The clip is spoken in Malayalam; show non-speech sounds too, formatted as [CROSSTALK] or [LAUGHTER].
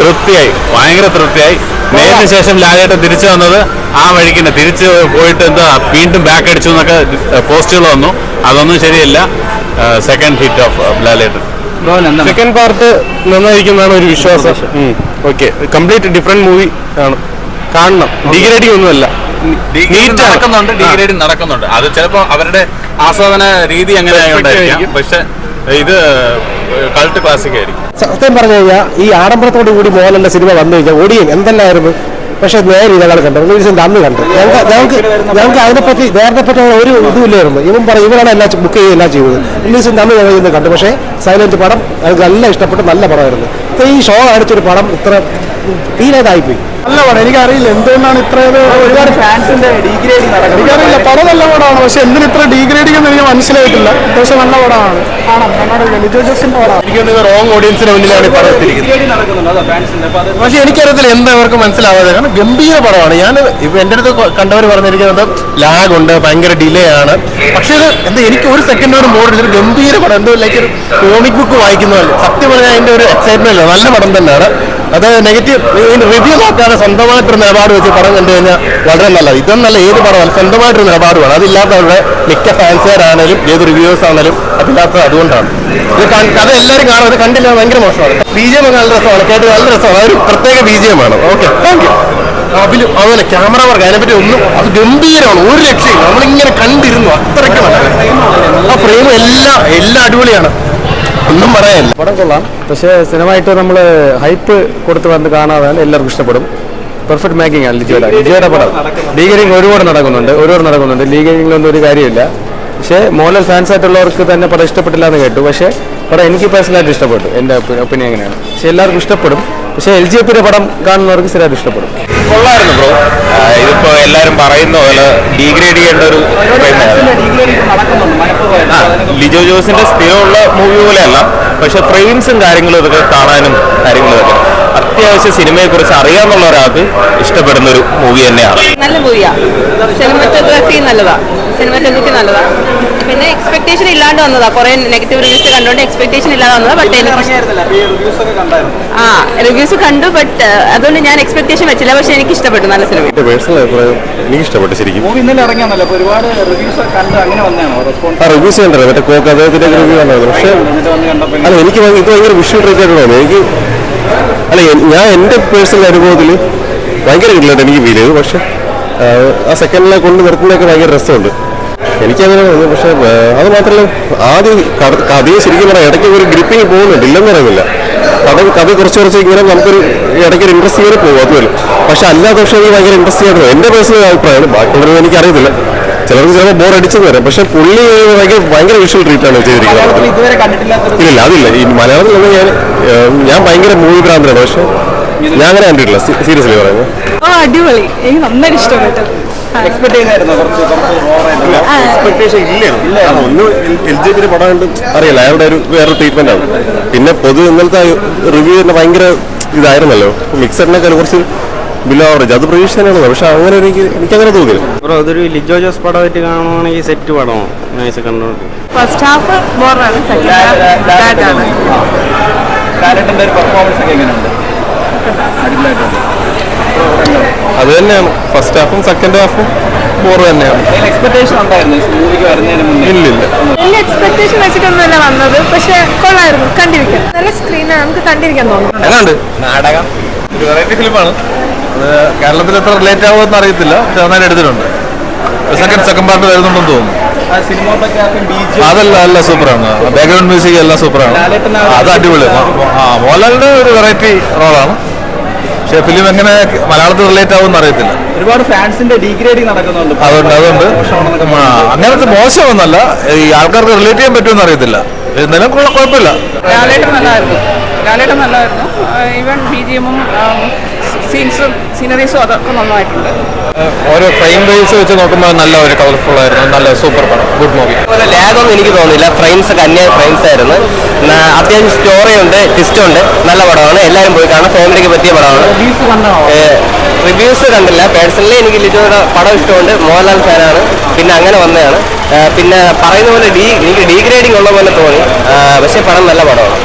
തൃപ്തിയായി. ഭയങ്കര തൃപ്തിയായി. നേരിന് ശേഷം ലാലേട്ടൻ തിരിച്ചു വന്നത് ആ വഴിക്ക് തന്നെ തിരിച്ച് പോയിട്ട് എന്താ വീണ്ടും ബാക്ക് അടിച്ചു എന്നൊക്കെ പോസ്റ്റുകൾ വന്നു. അതൊന്നും ശരിയല്ല. Second hit of Lalettan. Second part നന്നായിരിക്കുന്നതാണ് ഒരു വിശ്വാസം. ഓക്കെ കംപ്ലീറ്റ് ഡിഫറെന്റ് മൂവി ആണ്. കാണണം. ഡിഗ്രേഡിംഗ് ഒന്നുമല്ല. നീറ്റ് നടക്കുന്നുണ്ട് ഡിഗ്രേഡ് നടക്കുന്നുണ്ട്. അത് ചിലപ്പോ അവരുടെ ആസ്വാദന രീതി അങ്ങനെ പക്ഷെ ഇത് കൾട്ട് ക്ലാസിക് ആയിരിക്കും. സത്യം പറഞ്ഞു കഴിഞ്ഞാൽ ഈ ആഡംബരത്തോടു കൂടി മോഹൻലാലിന്റെ സിനിമ വന്നു കഴിഞ്ഞാൽ ഓടിയും എന്തെല്ലായിരുന്നു? പക്ഷെ നേരെ ഇതകൾ കണ്ടു. ഒരു ദിവസം തന്നു കണ്ടു. ഞങ്ങൾക്ക് ഞങ്ങൾക്ക് ഞങ്ങൾക്ക് അതിനെപ്പറ്റി വേറെ പറ്റി ഒരു ഇതുമില്ലായിരുന്നു ഇവൻ പറയും ഇവരാണ് എല്ലാം ബുക്ക് ചെയ്യുക എല്ലാം ചെയ്തത് ഒരു ദിവസം ഞങ്ങൾ ഇന്ന് കണ്ടു. പക്ഷേ സൈലന്റ് പടം ഞങ്ങൾക്ക് നല്ല ഇഷ്ടപ്പെട്ടു. നല്ല പടമായിരുന്നു. ഈ ഷോ അടിച്ചൊരു പടം ഇത്ര തീരാതായിപ്പോയി. നല്ല പടം എനിക്കറിയില്ല എന്തുകൊണ്ടാണ് ഇത്ര ഒരുപാട് ഫാൻസിന്റെ ഡീഗ്രേഡിങ് നടക്കുന്നത്? എനിക്കറിയില്ല പടം നല്ല പടമാണ് പക്ഷെ എന്തിന് ഇത്ര ഡീഗ്രേഡിംഗ് എന്ന് എനിക്ക് മനസ്സിലായിട്ടില്ല. അത്യാവശ്യം നല്ല പടമാണ് കാണാം കണ്ണാടില്ല ലിജോ ജോസിന്റെ പടമാണ് എനിക്ക് റോങ് ഓഡിയൻസിന് മുന്നിലാണ് ഈ പടം പക്ഷെ എനിക്കറിയത്തില്ല എന്താ അവർക്ക് മനസ്സിലാവാതെ. കാരണം ഗംഭീര പടമാണ്. ഞാൻ ഇപ്പൊ എന്റെ അടുത്ത് കണ്ടവർ പറഞ്ഞിരിക്കുന്നത് ലാഗ് ഉണ്ട് ഭയങ്കര ഡിലേ ആണ്. പക്ഷെ ഇത് എന്താ എനിക്ക് ഒരു സെക്കൻഡ് ഒരു മോഡ് ഒരു ഗംഭീര പടം. എന്തോ ലൈക്ക് ഒരു കോമിക് ബുക്ക് വായിക്കുന്ന പോലെ സത്യം പറഞ്ഞാൽ അതിന്റെ ഒരു എക്സൈറ്റ്മെന്റ് നല്ല പടം തന്നെയാണ്. അത് നെഗറ്റീവ് റിവ്യൂ നോക്കാതെ സ്വന്തമായിട്ടൊരു നിലപാട് വെച്ച് പടം കണ്ടു കഴിഞ്ഞാൽ വളരെ നല്ലത്. ഇതൊന്നല്ല ഏത് പടമാണ്? സ്വന്തമായിട്ടൊരു നിലപാട് വേണം അതില്ലാത്തവരുടെ മിക്ക ഫാൻസുകാരാണേലും ഏത് റിവ്യൂവേഴ്സ് ആണെങ്കിലും അതില്ലാത്തത് അതുകൊണ്ടാണ്. ഇത് കഥ എല്ലാവരും കാണും. അത് കണ്ടില്ല ഭയങ്കര മോശമാണ്. ബി ജി എം നല്ല രസമാണ്. കേട്ട് നല്ല രസമാണ്. അതൊരു പ്രത്യേക ബി ജി എം ആണ്. ഓക്കെ താങ്ക് യു അതിലും അതുപോലെ ക്യാമറ വർക്ക് അതിനെപ്പറ്റി ഒന്നും അത് ഗംഭീരമാണ്. ഒരു രക്ഷയില്ല. നമ്മളിങ്ങനെ കണ്ടിരുന്നു. അത്രയ്ക്ക് നല്ല ആ ഫ്രെയിം എല്ലാം എല്ലാം അടിപൊളിയാണ്. ഒന്നും പറയാനില്ല. പടം കൊള്ളാം. പക്ഷേ സിനിമയായിട്ട് നമ്മൾ ഹൈപ്പ് കൊടുത്ത് വന്ന് കാണാതെ എല്ലാവർക്കും ഇഷ്ടപ്പെടും. പെർഫെക്റ്റ് മേക്കിംഗ് ആണ് ലിജോയുടെ ലിജോയുടെ പടം ലീഗലിംഗ് ഒരുപാട് നടക്കുന്നുണ്ട്. ഒരുപാട് നടക്കുന്നുണ്ട്. ലീഗലിംഗിലൊന്നും ഒരു കാര്യമില്ല. പക്ഷേ മോഹൻലാൽ ഫാൻസ് ആയിട്ടുള്ളവർക്ക് തന്നെ പടം ഇഷ്ടപ്പെട്ടില്ല എന്ന് കേട്ടു. പക്ഷേ പടം എനിക്ക് പേഴ്സണലായിട്ട് ഇഷ്ടപ്പെട്ടു. എന്റെ ഒപ്പീനിയൻ അങ്ങനെയാണ്. പക്ഷേ എല്ലാവർക്കും ഇഷ്ടപ്പെടും. പക്ഷേ എൽ ജി എഫിന്റെ പടം കാണുന്നവർക്ക് സ്ഥിരമായിട്ട് ഇഷ്ടപ്പെടും. കൊള്ളായിരുന്നു ബ്രോ. ഇതിപ്പോ എല്ലാരും പറയുന്ന പോലെ ഡീഗ്രേഡ് ചെയ്യേണ്ട ഒരു ലിജോ ജോസിന്റെ സ്ഥിരമുള്ള മൂവി പോലെയല്ല പക്ഷെ ഫ്രെയിംസും കാര്യങ്ങളും ഇതൊക്കെ കാണാനും കാര്യങ്ങളും ഇതൊക്കെ അത്യാവശ്യം സിനിമയെ കുറിച്ച് അറിയാന്നുള്ള ഒരാൾക്ക് ഇഷ്ടപ്പെടുന്ന ഒരു മൂവി തന്നെയാണ്. നല്ല മൂവിയാ സിനിമ നല്ലതാ. സിനിമ നല്ലതാ. എക്സ്പെക്ടേഷൻ ഇല്ലാണ്ട് വന്നതാ. കുറെ നെഗറ്റീവ് റിവ്യൂസ് കണ്ടുകൊണ്ട് എക്സ്പെക്ടേഷൻ ഇല്ലാതെ വന്നതാ. ബട്ട് ആ റിവ്യൂസ് കണ്ടു ബട്ട് അതുകൊണ്ട് ഞാൻ എക്സ്പെക്ടേഷൻ വെച്ചില്ല. പക്ഷെ എനിക്ക് ഇഷ്ടപ്പെട്ടു നല്ല സിനിമ എന്റെ പേഴ്സണൽ അഭിപ്രായം എനിക്ക് ഇഷ്ടപ്പെട്ടു ശരിക്കും. മൂവി ഇന്നലെ ഇറങ്ങിയാണല്ലോ. അപ്പൊ ഒരുപാട് റിവ്യൂസ് ഒക്കെ കണ്ട് അങ്ങനെ വന്നതാണോ? റെസ്പോൺസ് ആ റിവ്യൂസ് കണ്ടത് മറ്റേ കോക്ക് അദ്ദേഹത്തിന്റെ റിവ്യൂ കണ്ടത് പക്ഷേ എന്നിട്ട് വന്ന് കണ്ടപ്പോ അല്ല എനിക്ക് ഇത് ഭയങ്കര വിഷ്വൽ ആയിട്ട് എനിക്ക് അല്ല ഞാൻ എന്റെ പേഴ്സണൽ അനുഭവത്തിൽ ഭയങ്കര കിട്ടില്ല എനിക്ക് ഫീൽ ചെയ്തു പക്ഷെ ആ, ആ സെക്കൻഡിലെ കൊണ്ട് നിർത്തുന്നതൊക്കെ ഭയങ്കര രസമുണ്ട്. എനിക്കങ്ങനെ തോന്നുന്നു പക്ഷെ അത് മാത്രമല്ല ആദ്യം കഥ- കഥയെ ശരിക്കും പറയാം ഇടയ്ക്ക് ഒരു ഗ്രിപ്പിങ് പോകുന്നുണ്ട് ഇല്ലെന്ന് പറയുന്നില്ല കഥ കഥ കുറച്ച് കുറച്ച് ഇങ്ങനെ നമുക്കൊരു ഇടയ്ക്ക് ഒരു ഇൻട്രസ്റ്റ് ഇങ്ങനെ പോകും അതുമല്ല പക്ഷെ അല്ലാത്ത പക്ഷേ എനിക്ക് ഭയങ്കര ഇൻട്രസ്റ്റ് ആയിട്ട് എന്റെ പേഴ്സണൽ അഭിപ്രായമാണ് ബാക്കിയുള്ളവരും എനിക്കറിയത്തില്ല ചിലർക്ക് ചിലപ്പോൾ ബോർ അടിച്ചെന്ന് വരാം പക്ഷെ പുള്ളി ഭയങ്കര ഭയങ്കര വിഷ്വൽ ട്രീറ്റ് ആണ് ചെയ്തിരിക്കുന്നത്. ഇല്ല അതില്ല. ഈ മലയാളത്തിൽ നിന്ന് ഞാൻ ഞാൻ ഭയങ്കര മൂവി ഭ്രാന്തനാണ് പക്ഷെ ഞാൻ അങ്ങനെ കണ്ടിട്ടില്ല. സീരിയസ്ലി പറയുന്നത്. ഓ അടിപൊളി. എനിക്ക് നന്നായി ഇഷ്ടപ്പെട്ടു. എക്സ്പെക്ട് ചെയ്തായിരുന്നു? കുറച്ച് എക്സ്പെക്ടേഷൻ ഇല്ലായിരുന്നു ഒന്ന് എൽ ജെ പിയുടെ പടം കണ്ട് അറിയില്ല. അയാളുടെ ഒരു വേറെ ട്രീറ്റ്മെന്റ് ആണ്. പിന്നെ പൊതു ഇന്നലത്തെ റിവ്യൂ തന്നെ ഭയങ്കര ഇതായിരുന്നല്ലോ. മിക്സറിനൊക്കെ കുറച്ച് ബിലോ ആവറേജ് അത് പ്രതീക്ഷിച്ചാണ് പക്ഷെ അങ്ങനെ എനിക്ക് അങ്ങനെ തോന്നിയില്ല. ബ്രോ അതൊരു ലിജോ ജോസ് പടമായിട്ട് കാണുവാണെങ്കിൽ സെറ്റ് പടമോ നൈസ് കണ്ടോണ്ട്. ഫസ്റ്റ് ഹാഫ് ബോറാണ് സെക്കൻഡ് ഹാഫ് പെർഫോമൻസ് ഒക്കെ എങ്ങനെയുണ്ട്? [LAUGHS] അടിപൊളിയായിട്ടുണ്ട്. അത് തന്നെയാണ്. ഫസ്റ്റ് ഹാഫും സെക്കൻഡ് ഹാഫും ബോർ തന്നെയാണ്. ഇല്ലില്ല വലിയ എക്സ്പെക്ടേഷൻ വെച്ചിട്ടൊന്നുമല്ല വന്നത്. പക്ഷെ കൊള്ളായിരുന്നു. കണ്ടിരിക്കാം. നല്ല സ്ക്രീനാണ് നമുക്ക് കണ്ടിരിക്കാൻ തോന്നുന്നു. എങ്ങാണ്ട്? നാടകം. ഒരു വെറൈറ്റി ഫിലിമാണ് അത് കേരളത്തിൽ എത്ര റിലേറ്റ് ആവുമെന്ന് അറിയത്തില്ല. പക്ഷെ നന്നായിട്ട് എടുത്തിട്ടുണ്ട്. സെക്കൻഡ് സെക്കൻഡ് പാർട്ട് വരുന്നുണ്ടെന്ന് തോന്നുന്നു. അതല്ല അല്ല സൂപ്പറാണ്. ബാക്ക്ഗ്രൗണ്ട് മ്യൂസിക് എല്ലാം സൂപ്പറാണ്. അത് അടിപൊളി. ആ മോഹൻലാലിന്റെ ഒരു വെറൈറ്റി റോളാണ് പക്ഷെ ഫിലിം എങ്ങനെ മലയാളത്തിൽ റിലേറ്റ് ആവും അറിയത്തില്ല. ഒരുപാട് ഫാൻസിന്റെ ഡീഗ്രേഡിംഗ് നടക്കുന്നുണ്ട്. അതുകൊണ്ട് അതുകൊണ്ട് അങ്ങനത്തെ മോശമൊന്നല്ല ഈ ആൾക്കാർക്ക് റിലേറ്റ് ചെയ്യാൻ പറ്റുമെന്ന് അറിയത്തില്ല. എന്നാലും കുഴപ്പമില്ല ലാലേട്ടൻ നല്ലതായിരുന്നു ലാലേട്ടൻ നല്ലതായിരുന്നു ഈവൻ ബി ജി എമ്മും സീൻസും സീനറീസും അതൊക്കെ നന്നായിട്ടുണ്ട്. ഓരോ ഫ്രെയിം ബേസ് വെച്ച് നോക്കുമ്പോൾ നല്ല ഒരു കളർഫുൾ ആയിരുന്നു. നല്ല സൂപ്പർ പടം. ഗുഡ് മൂവി അതുപോലെ ലാഗൊന്നും എനിക്ക് തോന്നുന്നില്ല. ഫ്രെയിംസ് ഒക്കെ അന്യ ഫ്രെയിംസ് ആയിരുന്നു. അത്യാവശ്യം സ്റ്റോറി ഉണ്ട് ട്വിസ്റ്റ് ഉണ്ട്. നല്ല പടമാണ്. എല്ലാവരും പോയി കാണാം ഫാമിലിക്ക് പറ്റിയ പടമാണ്. റിവ്യൂസ് കണ്ടില്ല. പേഴ്സണലി എനിക്ക് ലിജോയുടെ പടം ഇഷ്ടമുണ്ട്. മോഹൻലാൽ ഫാനാണ്. പിന്നെ അങ്ങനെ വന്നതാണ്. പിന്നെ പറയുന്ന പോലെ ഡി എനിക്ക് ഡീഗ്രേഡിംഗ് ഉള്ള പോലെ തോന്നി. പക്ഷേ പടം നല്ല പടമാണ്.